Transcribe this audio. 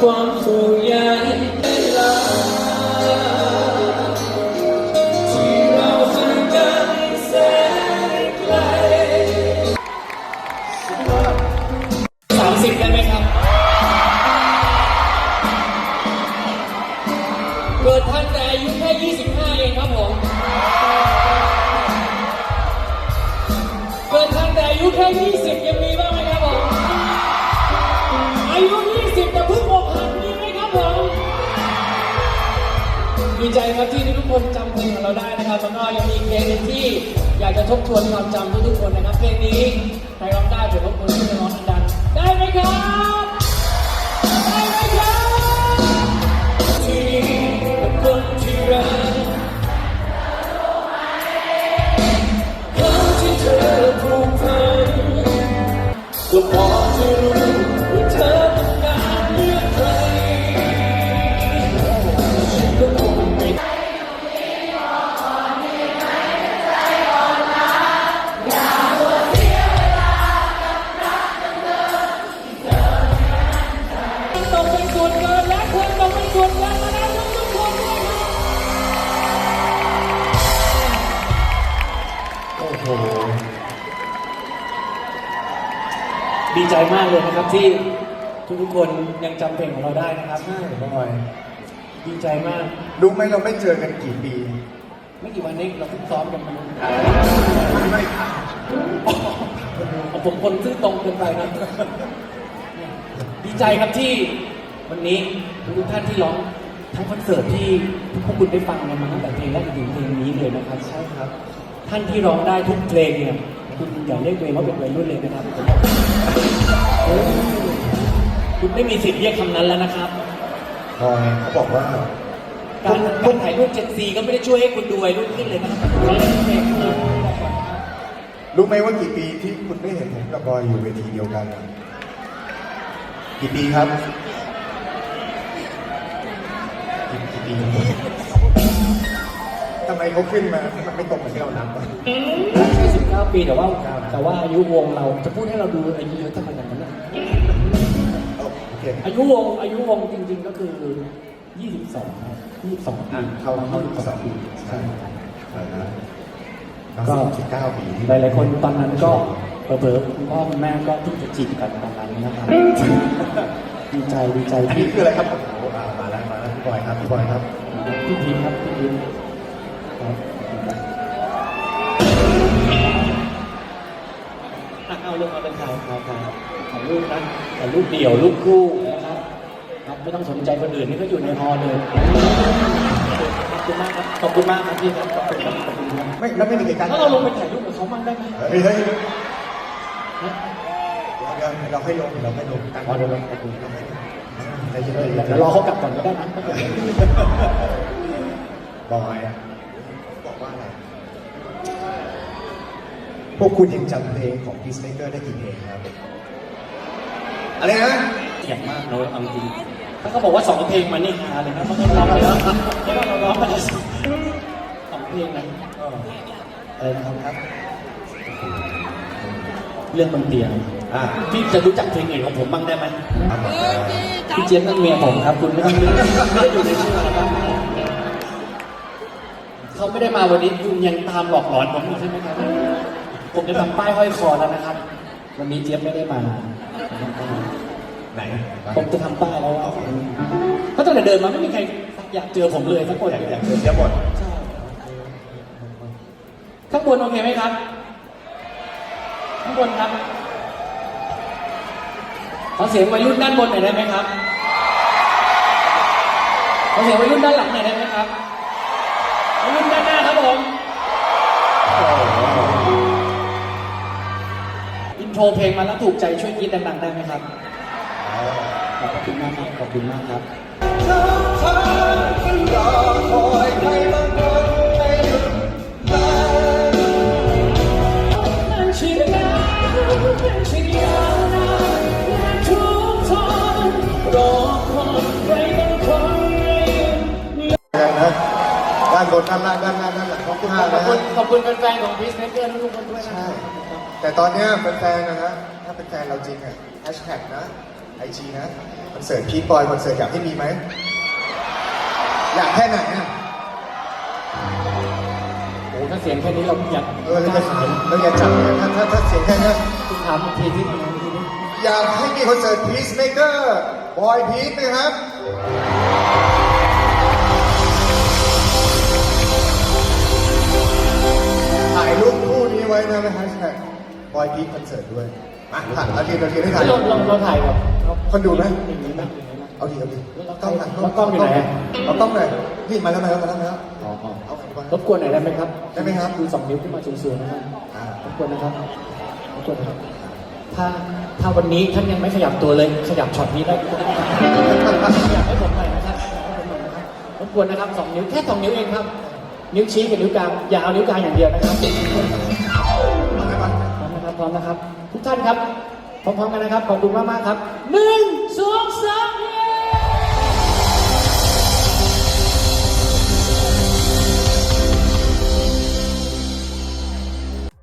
ความผูกใยลาที่เราห่างกันแสนไกลสามสิบได้ไหมครับ เกิดท่านแต่อายุแค่25เองครับ ยุแค่ 20 ยังมีบ้างไหมครับผมอายุ 20 แต่เพิ่งอกหักมีไหมครับผมดีใจครับที่ทุกคนจำเพลงของเราได้นะครับแล้วก็ยังมีเพลงหนึ่งที่อยากจะทบทวนความจำทุกๆคนนะครับเพลงนี้ใครร้อง ก็ ใจมากเลยนะครับที่ทุกๆคนยังจำเพลงของเราได้นะครับใช่บอยดีใจมาก รู้ไหมเราไม่เจอกันกี่ปี ไม่กี่วันนี้เราเพิ่งซ้อมกันมาไม่ค่ะเอาผมคนซื่อตรงเกินไปนะ ดีใจครับที่วันนี้ทุกท่านที่ร้องทั้งคอนเสิร์ตที่พวกคุณได้ฟังกันมาตั้งแต่เพลงแรกจนถึงเพลงนี้เลยนะครับใช่ครับ ท่านที่ร้องได้ทุกเพลงเนี่ยคุณอย่าเรียกตัวเองว่าเป็นวัยรุ่นเลยนะครับ คุณไม่มีสิทธิ์เรียกคำนั้นแล้วนะครับบอยเขาบอกว่า การการถ่ายรูปเจ็ดซีก็ไม่ได้ช่วยให้คุณดูวัยรุ่นขึ้นเลยนะครับคุณเล่นเพลงเลยรู้ไหมว่ากี่ปีที่คุณไม่เห็นผมกับบอยอยู่เวทีเดียวกันกี่ปีครับกี่กี่ปีทำไมเขาขึ้นมา มันไม่ตรงกับที่เรานับวะใช่สิบเก้าปีแต่ว่าแต่ว่าอายุวงเราจะพูดให้เราดูอายุเยอะทำไมอย่างนั้นนะเอาโอเคอายุวงอายุวงจริง ๆ ก็คือ 22ครับ22ปีอะเข้าเข้าอีกสองปีใช่ใช่นะน้องสิบเก้าปีที่หลายๆคนตอนนั้นก็เผลอๆคุณพ่อคุณแม่ก็เพิ่งจะจีบกันตอนนั้นนะครับดีใจดีใจอันที่นี้คืออะไรครับโอ้โหอ่ามาแล้วมาแล้วพี่บอยครับพี่บอยครับพี่พีครับพี่พีครับ อะเอาเรื่องมาเป็นถ่ายถ่ายถ่ายถ่ายรูปนะถ่ายรูปเดี่ยวรูปคู่นะครับครับไม่ต้องสนใจคนอื่นนี่ก็อยู่ในฮอลเลยขอบคุณมากครับขอบคุณมากครับพี่ครับขอบคุณครับขอบคุณครับไม่แล้วไม่มีใครกันถ้าเราลงไปถ่ายรูปกับเขาบ้างได้ไหมเฮ้ยเฮ้ยเดี๋ยวเดี๋ยวเราให้ลงเราให้ลงตั้งอ๋อเดี๋ยวเราเราขอบคุณครับให้ลงเดี๋ยวรอเขากลับก่อนก็ได้นะบอยอะบอกว่าอะไร พวกคุณยังจำเพลงของ Peacemaker ได้กี่เพลงครับ อะไรนะเสียงมากเลยเอาจริงถ้าเขาบอกว่าสองเพลงมันนี่ฮาเลยนะเพราะเราร้องแล้วเพราะว่าเราร้องไปแล้วสองเพลงนะเอออะไรนะครับเรื่องบนเตียงอะพี่จะรู้จักเพลงอื่นของผมบ้างได้ไหมพี่เจี๊ยบนั่นเมียผมครับ คุณไม่ต้องรู้ไม่ได้อยู่ในชื่ออะไรบ้างเขาไม่ได้มาวันนี้คุณยังตามหลอกหลอนผมอยู่ใช่ไหมครับ ผมจะทำป้ายห้อยคอแล้วนะครับ วันนี้เจี๊ยบไม่ได้มาไหนผมจะทำป้ายแล้วว่าเพราะตั้งแต่เดินมาไม่มีใครอยากเจอผมเลยสักคนอยากอยากเจอเสียหมดใช่ข้างบนโอเคไหมครับ ข้างบนครับขอเสียงวัยรุ่นด้านบนหน่อยได้ไหมครับขอเสียงวัยรุ่นด้านหลังหน่อยได้ไหมครับ อินโทรเพลงมาแล้วถูกใจช่วยกรีดดังๆได้ไหมครับ ขอบคุณมากครับ ขอบคุณมากครับนั้นชีวิตนานชีวิตยาวนานและทุกทนรอนรบางคนไม่กันนะด้านบนด้านล่างด้านหน้าด้านหลังขอบคุณมากอบนะคุณขอบคุณแฟนๆของพีซเมเกอร์ทุกคนด้วยนะ ใช่ครับ แต่ตอนเนี้ยแฟนๆนะฮะถ้าเป็นแฟนเราจริงอะแฮชแท็กนะไอจีนะคอนเสิร์ตพีทบอยคอนเสิร์ตอยากให้มีไหมอยากแค่ไหนอะโอ้ถ้าเสียงแค่นี้เราอยากเออเรากล้าจะขายเราอย่าจับเลยถ้าถ้าถ้าเสียงแค่เนี้ยคุณถามอีกทีที่ไหนทีนี้อยากให้มีคอนเสิร์ตพีซเมเกอร์บอยพีทนะครับ ถ่ายรูปคู่นี้ไว้นะแฮชแท็ก บอยพีทคอนเสิร์ตด้วยมาถ่ายเอาทีเอาทีให้ถ่ายเราเราเราถ่ายแบบคนดูไหมอย่างนี้ไหมอย่างนี้ไหมเอาทีเอาทีแล้วกล้องหน่อยแล้วกล้องอยู่ไหนอะเอากล้องหน่อยนี่มาแล้วมาแล้วมาแล้วมาแล้วอ๋ออ๋อเอาขันไปรบกวนหน่อยได้ไหมครับ ได้ไหมครับดูสองนิ้วขึ้นมาสูงๆนะครับอ่ารบกวนนะครับรบกวนนะครับ ถ้าถ้าวันนี้ท่านยังไม่ขยับตัวเลยขยับช็อตนี้ได้ก็ได้ครับอยากให้ผมหน่อยนะครับให้ผมหน่อยนะครับรบกวนนะครับสองนิ้วแค่สองนิ้วเองครับ นิ้วชี้กับนิ้วกลางอย่าเอานิ้วกลางอย่างเดียวนะครับมาเลยมาพร้อมนะครับ พร้อมนะครับ ทุกท่านครับพร้อมๆกันนะครับขอบคุณมากๆครับหนึ่ง